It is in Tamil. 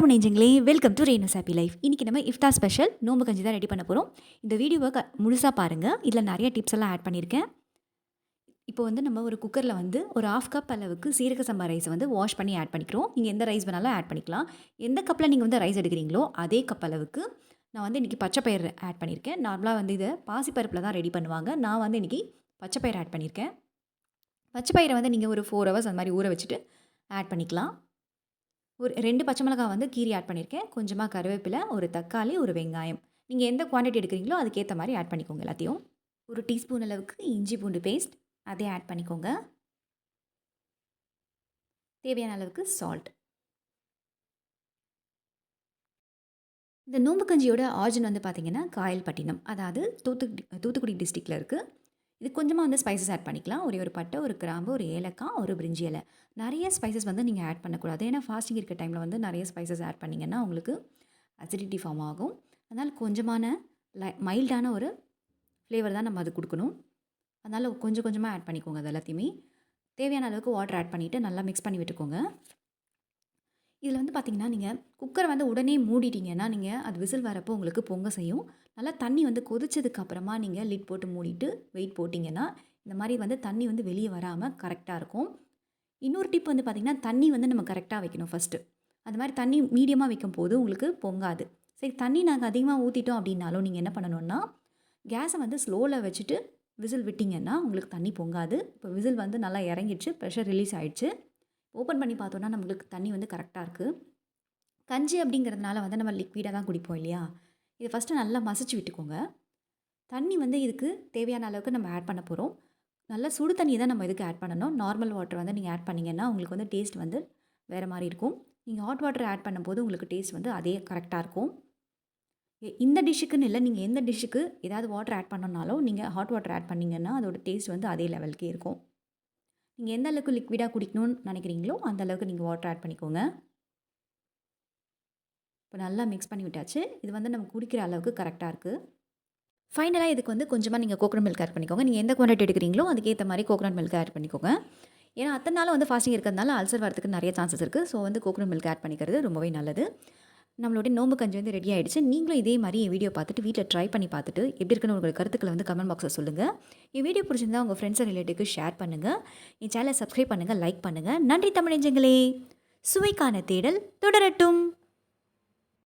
வணக்கம் நெஞ்சங்களே welcome to Raina's happy life இன்றைக்கி நம்ம இஃப்தா ஸ்பெஷல் நோம்பு கஞ்சி தான் ரெடி பண்ண போகிறோம் இந்த வீடியோவை க முழுசாக பாருங்கள் இதில் நிறைய டிப்ஸ் எல்லாம் ஆட் பண்ணியிருக்கேன் இப்போ வந்து நம்ம ஒரு குக்கரில் வந்து ஒரு ஆஃப் கப் அளவுக்கு சீரக சம்பா ரைஸை வந்து வாஷ் பண்ணி ஆட் பண்ணிக்கிறோம். நீங்கள் எந்த ரைஸ் வேணாலும் ஆட் பண்ணிக்கலாம். எந்த கப்பில் நீங்கள் வந்து ரைஸ் எடுக்கிறீங்களோ அதே கப் அளவுக்கு நான் வந்து இன்றைக்கி பச்சைப்பயிர் ஆட் பண்ணியிருக்கேன் நார்மலாக வந்து இதை பாசிப்பருப்பில் தான் ரெடி பண்ணுவாங்க. நான் வந்து இன்றைக்கி பச்சைப்பயிர் ஆட் பண்ணியிருக்கேன் பச்சைப்பயிரை வந்து நீங்கள் ஒரு ஃபோர் ஹவர்ஸ் அந்த மாதிரி ஊற வச்சுட்டு ஆட் பண்ணிக்கலாம். ஒரு ரெண்டு பச்சை மிளகாய் வந்து கீரி ஆட் பண்ணியிருக்கேன் கொஞ்சமாக கருவேப்பிலை ஒரு தக்காளி ஒரு வெங்காயம். நீங்கள் எந்த குவான்டிட்டி எடுக்கிறீங்களோ அதுக்கேற்ற மாதிரி ஆட் பண்ணிக்கோங்க எல்லாத்தையும். ஒரு டீஸ்பூன் அளவுக்கு இஞ்சி பூண்டு பேஸ்ட் அதே ஆட் பண்ணிக்கோங்க. தேவையான அளவுக்கு சால்ட் இந்த நோம்பு கஞ்சியோட ஆர்ஜின் வந்து பார்த்திங்கன்னா காயல்பட்டினம் அதாவது தூத்துக்குடி தூத்துக்குடி டிஸ்ட்ரிக்டில் இருக்குது இது கொஞ்சமாக வந்து ஸ்பைசஸ் ஆட் பண்ணிக்கலாம். ஒரே ஒரு பட்டை ஒரு கிராம்பு ஒரு ஏலக்காய் ஒரு பிரிஞ்சி இலை. நிறைய ஸ்பைசஸ் வந்து நீங்கள் ஆட் பண்ணக்கூடாது. ஏன்னா ஃபாஸ்டிங் இருக்க டைமில் வந்து நிறைய ஸ்பைசஸ் ஆட் பண்ணிங்கன்னா உங்களுக்கு அசிடிட்டி ஃபார்ம் ஆகும். அதனால் கொஞ்சமான லை மைல்டான ஒரு ஃப்ளேவர் தான் நம்ம அது கொடுக்கணும். அதனால் கொஞ்சம் கொஞ்சமாக ஆட் பண்ணிக்கோங்க அது எல்லாத்தையுமே. தேவையான அளவுக்கு வாட்டர் ஆட் பண்ணிவிட்டு நல்லா மிக்ஸ் பண்ணி விட்டுக்கோங்க. இதில் வந்து பார்த்திங்கன்னா நீங்கள் குக்கரை வந்து உடனே மூடிட்டீங்கன்னா நீங்கள் அது விசில் வரப்போ உங்களுக்கு பொங்க செய்யும். நல்லா தண்ணி வந்து கொதிச்சதுக்கப்புறமா நீங்கள் லிட் போட்டு மூடிட்டு வெயிட் போட்டிங்கன்னா இந்த மாதிரி வந்து தண்ணி வந்து வெளியே வராமல் கரெக்டாக இருக்கும். இன்னொரு டிப் வந்து பார்த்திங்கன்னா தண்ணி வந்து நம்ம கரெக்டாக வைக்கணும் ஃபஸ்ட்டு. அந்த மாதிரி தண்ணி மீடியமாக வைக்கும் போது உங்களுக்கு பொங்காது. சரி தண்ணி நாங்கள் அதிகமாக ஊற்றிட்டோம் அப்படின்னாலும் நீங்கள் என்ன பண்ணணுன்னா கேஸை வந்து ஸ்லோவில் வச்சுட்டு விசில் விட்டிங்கன்னா உங்களுக்கு தண்ணி பொங்காது. இப்போ விசில் வந்து நல்லா இறங்கிடுச்சு ப்ரெஷர் ரிலீஸ் ஆகிடுச்சு ஓப்பன் பண்ணி பார்த்தோன்னா நம்மளுக்கு தண்ணி வந்து கரெக்டாக இருக்குது கஞ்சி அப்படிங்கிறதுனால வந்து நம்ம லிக்விடாக தான் குடிப்போம் இல்லையா? இதை ஃபஸ்ட்டு நல்லா மசிச்சு விட்டுக்கோங்க. தண்ணி வந்து இதுக்கு தேவையான அளவுக்கு நம்ம ஆட் பண்ண போகிறோம் நல்லா சுடு தண்ணி தான் நம்ம இதுக்கு ஆட் பண்ணணும். நார்மல் வாட்டர் வந்து நீங்கள் ஆட் பண்ணிங்கன்னா உங்களுக்கு வந்து டேஸ்ட் வந்து வேறு மாதிரி இருக்கும். நீங்கள் ஹாட் வாட்டர் ஆட் பண்ணும்போது உங்களுக்கு டேஸ்ட் வந்து அதே கரெக்டாக இருக்கும். எ- இந்த டிஷ்ஷுக்குன்னு இல்லை. நீங்கள் எந்த டிஷ்ஷுக்கு ஏதாவது வாட்டர் ஆட் பண்ணனாலும் நீங்கள் ஹாட் வாட்டர் ஆட் பண்ணிங்கன்னா அதோட டேஸ்ட் வந்து அதே லெவலுக்கே இருக்கும். நீங்கள் எந்த அளவுக்கு லிக்விடாக குடிக்கணும்னு நினைக்கிறீங்களோ அந்த அளவுக்கு நீங்கள் வாட்டர் ஆட் பண்ணிக்கோங்க. இப்போ நல்லா மிக்ஸ் பண்ணி விட்டாச்சு. இது வந்து நம்ம குடிக்கிற அளவுக்கு கரெக்டாக இருக்குது ஃபைனலாக இதுக்கு வந்து கொஞ்சமாக நீங்கள் கோகனட் மில்க் ஆட் பண்ணிக்கோங்க. நீங்கள் எந்த குவான்டிட்டி எடுக்கிறீங்களோ அதுக்கேற்ற மாதிரி கோகனட் மில்க் ஆட் பண்ணிக்கோங்க. ஏன்னா அத்தனை நாள் வந்து ஃபாஸ்டிங் இருக்கிறதுனால அல்சர் வரதுக்கு நிறைய சான்சஸ் இருக்குது ஸோ வந்து கோகனட் மில்க் ஆட் பண்ணிக்கிறது ரொம்பவே நல்லது. நம்மளுடைய நோம்பு கஞ்சி வந்து ரெடி ஆகிடுச்சு நீங்களும் இதே மாதிரி என் வீடியோ பார்த்துட்டு வீட்டில் ட்ரை பண்ணி பார்த்துட்டு எப்படி இருக்குன்னு உங்கள் கருத்துக்களை வந்து கமெண்ட் பாக்ஸில் சொல்லுங்கள் என் வீடியோ பிடிச்சிருந்தா உங்கள் ஃப்ரெண்ட்ஸ் அண்ட் ரிலேட்டிவ்க்கு ஷேர் பண்ணுங்கள் என் சேனலை சப்ஸ்கிரைப் பண்ணுங்கள் லைக் பண்ணுங்கள் நன்றி தமிழஞ்சங்களே சுவைக்கான தேடல் தொடரட்டும்.